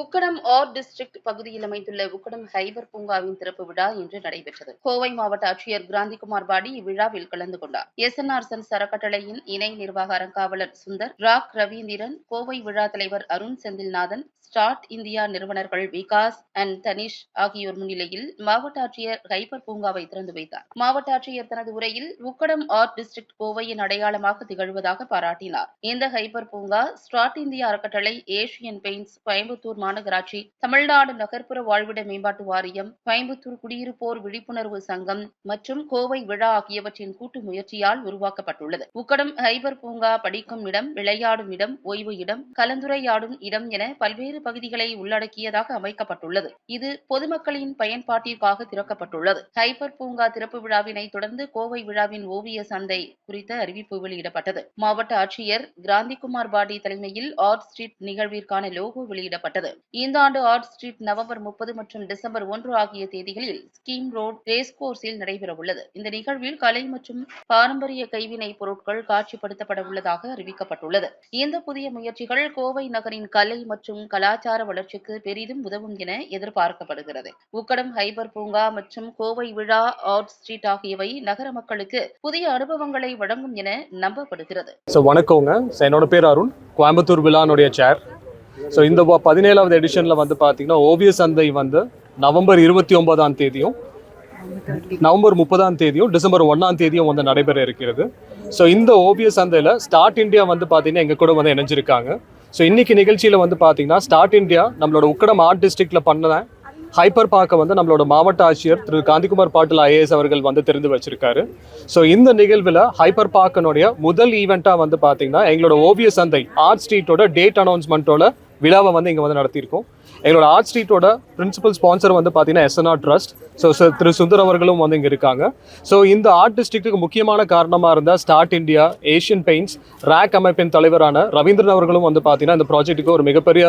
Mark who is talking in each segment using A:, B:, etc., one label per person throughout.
A: Ukkadam R district பகுதியில் அமைந்துள்ள Ukkadam hyper பூங்காவின் திறப்பு விழா இன்று நடைபெற்றது. கோவை மாவட்ட ஆட்சியர் கிராந்திகுமார் பாடி இவ்விழாவில் கலந்து கொண்டார். எஸ்என்ஆர் சன்ஸ் சரக்கட்டளையின் இணை நிர்வாக அறங்காவலர் சுந்தர் ராக் ரவீந்திரன் கோவை விழா தலைவர் அருண் செந்தில்நாதன் ஸ்டார்ட் இந்தியா நிறுவனர்கள் விகாஸ் அண்ட் தனிஷ் ஆகியோர் முன்னிலையில் மாவட்ட ஆட்சியர் ஹைபர் பூங்காவை திறந்து வைத்தார். மாவட்ட ஆட்சியர் தனது உரையில் உக்கடம் ஆர்ட் டிஸ்ட்ரிக்ட் கோவையின் அடையாளமாக திகழ்வதாக பாராட்டினார். இந்த ஹைபர் பூங்கா ஸ்டார்ட் இந்தியா அறக்கட்டளை ஏசியன் பெயிண்ட்ஸ் கோயம்புத்தூர் மாநகராட்சி தமிழ்நாடு நகர்ப்புற வாழ்விட மேம்பாட்டு வாரியம் கோயம்புத்தூர் குடியிருப்போர் விழிப்புணர்வு சங்கம் மற்றும் கோவை விழா ஆகியவற்றின் கூட்டு முயற்சியால் உருவாக்கப்பட்டுள்ளது. உக்கடம் ஹைபர் பூங்கா படிக்கும் இடம் விளையாடும் இடம் ஓய்வு இடம் கலந்துரையாடும் இடம் என பல்வேறு பகுதிகளை உள்ளடக்கியதாக அமைக்கப்பட்டுள்ளது. இது பொதுமக்களின் பயன்பாட்டிற்காக திறக்கப்பட்டுள்ளது. ஹைபர் பூங்கா திறப்பு விழாவினை தொடர்ந்து கோவை விழாவின் ஓவிய சந்தை குறித்த அறிவிப்பு வெளியிடப்பட்டது. மாவட்ட ஆட்சியர் கிராந்திகுமார் பாடி தலைமையில் ஆர்ட் ஸ்ட்ரீட் நிகழ்விற்கான லோகோ வெளியிடப்பட்டது. இந்த ஆண்டு ஆர்ட் ஸ்ட்ரீட் நவம்பர் முப்பது மற்றும் டிசம்பர் ஒன்று ஆகிய தேதிகளில் ஸ்கீம் ரோட் ரேஸ் கோர்ஸில் நடைபெறவுள்ளது. இந்த நிகழ்வில் கலை மற்றும் பாரம்பரிய கைவினை பொருட்கள் காட்சிப்படுத்தப்பட உள்ளதாக அறிவிக்கப்பட்டுள்ளது. இந்த புதிய முயற்சிகள் கோவை நகரின் கலை மற்றும் கலாச்சார வளர்ச்சிக்கு பெரிதும் உதவும் என எதிர்பார்க்கப்படுகிறது. உக்கடம் ஹைபர் பூங்கா மற்றும் கோவை விழா ஆர்ட் ஸ்ட்ரீட் ஆகியவை நகர மக்களுக்கு புதிய அனுபவங்களை வழங்கும் என நம்பப்படுகிறது.
B: வணக்கங்க. என்னோட பேர் அருண். கோயம்புத்தூர் விழானுடைய சேர் ஸோ இந்த பதினேழாவது எடிஷனில் வந்து பார்த்தீங்கன்னா ஓவிய சந்தை வந்து நவம்பர் இருபத்தி ஒன்பதாம் தேதியும் நவம்பர் முப்பதாம் தேதியும் டிசம்பர் ஒன்றாம் தேதியும் வந்து நடைபெற இருக்கிறது. ஸோ இந்த ஓவிய சந்தையில் ஸ்டார்ட் இந்தியா வந்து பார்த்தீங்கன்னா எங்கள் கூட வந்து இணைஞ்சிருக்காங்க. ஸோ இன்னைக்கு நிகழ்ச்சியில் வந்து பார்த்தீங்கன்னா ஸ்டார்ட் இந்தியா நம்மளோட உக்கடம் ஆர்ட் டிஸ்ட்ரிக்டில் பண்ண ஹைப்பர் பார்க்கை வந்து நம்மளோட மாவட்ட ஆட்சியர் திரு. காந்திகுமார் பாட்டில் ஐஏஎஸ் அவர்கள் வந்து தெரிந்து வச்சிருக்காரு. ஸோ இந்த நிகழ்வில் ஹைப்பர் பார்க்கனுடைய முதல் ஈவெண்ட்டாக வந்து பார்த்தீங்கன்னா எங்களோட ஓவிய சந்தை ஆர்ட் ஸ்ட்ரீட்டோட டேட் அனௌன்ஸ்மெண்ட்டோட விழாவை வந்து இங்கே வந்து நடத்தியிருக்கோம். எங்களோட ஆர்ட் ஸ்ட்ரீட்டோட பிரின்சிபல் ஸ்பான்சர் வந்து பார்த்தீங்கன்னா எஸ்என்ஆர் ட்ரஸ்ட் ஸோ திரு சுந்தர் அவர்களும் வந்து இங்கே இருக்காங்க. ஸோ இந்த ஆர்ட் டிஸ்ட்ரிக்ட்டுக்கு முக்கியமான காரணமாக இருந்தால் ஸ்டார்ட் இந்தியா ஏஷியன் பெயிண்ட்ஸ் ரேக் அமைப்பின் தலைவரான ரவீந்திரன் அவர்களும் வந்து பார்த்தீங்கன்னா இந்த ப்ராஜெக்ட்டுக்கு ஒரு மிகப்பெரிய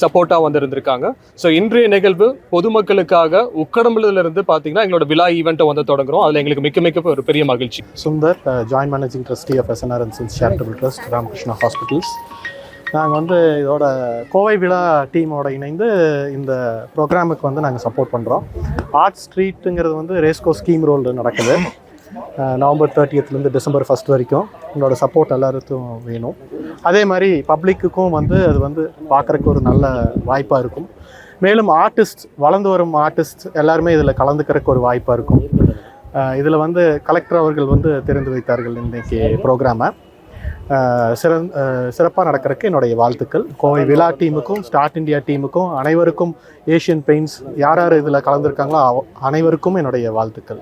B: சப்போர்ட்டாக வந்து இருந்திருக்காங்க. ஸோ இன்றைய நிகழ்வு பொதுமக்களுக்காக உக்கடம்புலேருந்து பார்த்தீங்கன்னா எங்களோட விழா ஈவெண்ட்டை வந்து தொடங்குறோம். அதில் எங்களுக்கு மிக்க மிக்க ஒரு பெரிய மகிழ்ச்சி.
C: Sundar joint managing trustee of SNR and silks charitable trust Ramakrishna hospitals நாங்கள் வந்து இதோட கோவை விழா டீமோட இணைந்து இந்த ப்ரோக்ராமுக்கு வந்து நாங்கள் சப்போர்ட் பண்ணுறோம் ஆர்ட் ஸ்ட்ரீட்டுங்கிறது வந்து ரேஸ்கோ ஸ்கீம் ரோல் நடக்குது. நவம்பர் தேர்ட்டியத்துலேருந்து டிசம்பர் ஃபஸ்ட் வரைக்கும். உங்களோட சப்போர்ட் எல்லாருக்கும் வேணும். அதே மாதிரி பப்ளிக்குக்கும் வந்து அது வந்து பார்க்குறக்கு ஒரு நல்ல வாய்ப்பாக இருக்கும். மேலும் ஆர்டிஸ்ட் வளர்ந்து வரும் ஆர்டிஸ்ட் எல்லாருமே இதில் கலந்துக்கிறதுக்கு ஒரு வாய்ப்பாக இருக்கும். இதில் வந்து கலெக்டர் அவர்கள் வந்து தெரிந்து வைத்தார்கள் இன்றைக்கி ப்ரோக்ராமை சிறந் சிறப்பாக நடக்கிறதுக்கு என்னுடைய வாழ்த்துக்கள். கோவை விழா டீமுக்கும் ஸ்டார்ட் இந்தியா டீமுக்கும் அனைவருக்கும் ஏஷியன் பெயிண்ட்ஸ் யார் யார் இதில் கலந்துருக்காங்களோ அனைவருக்கும் என்னுடைய வாழ்த்துக்கள்.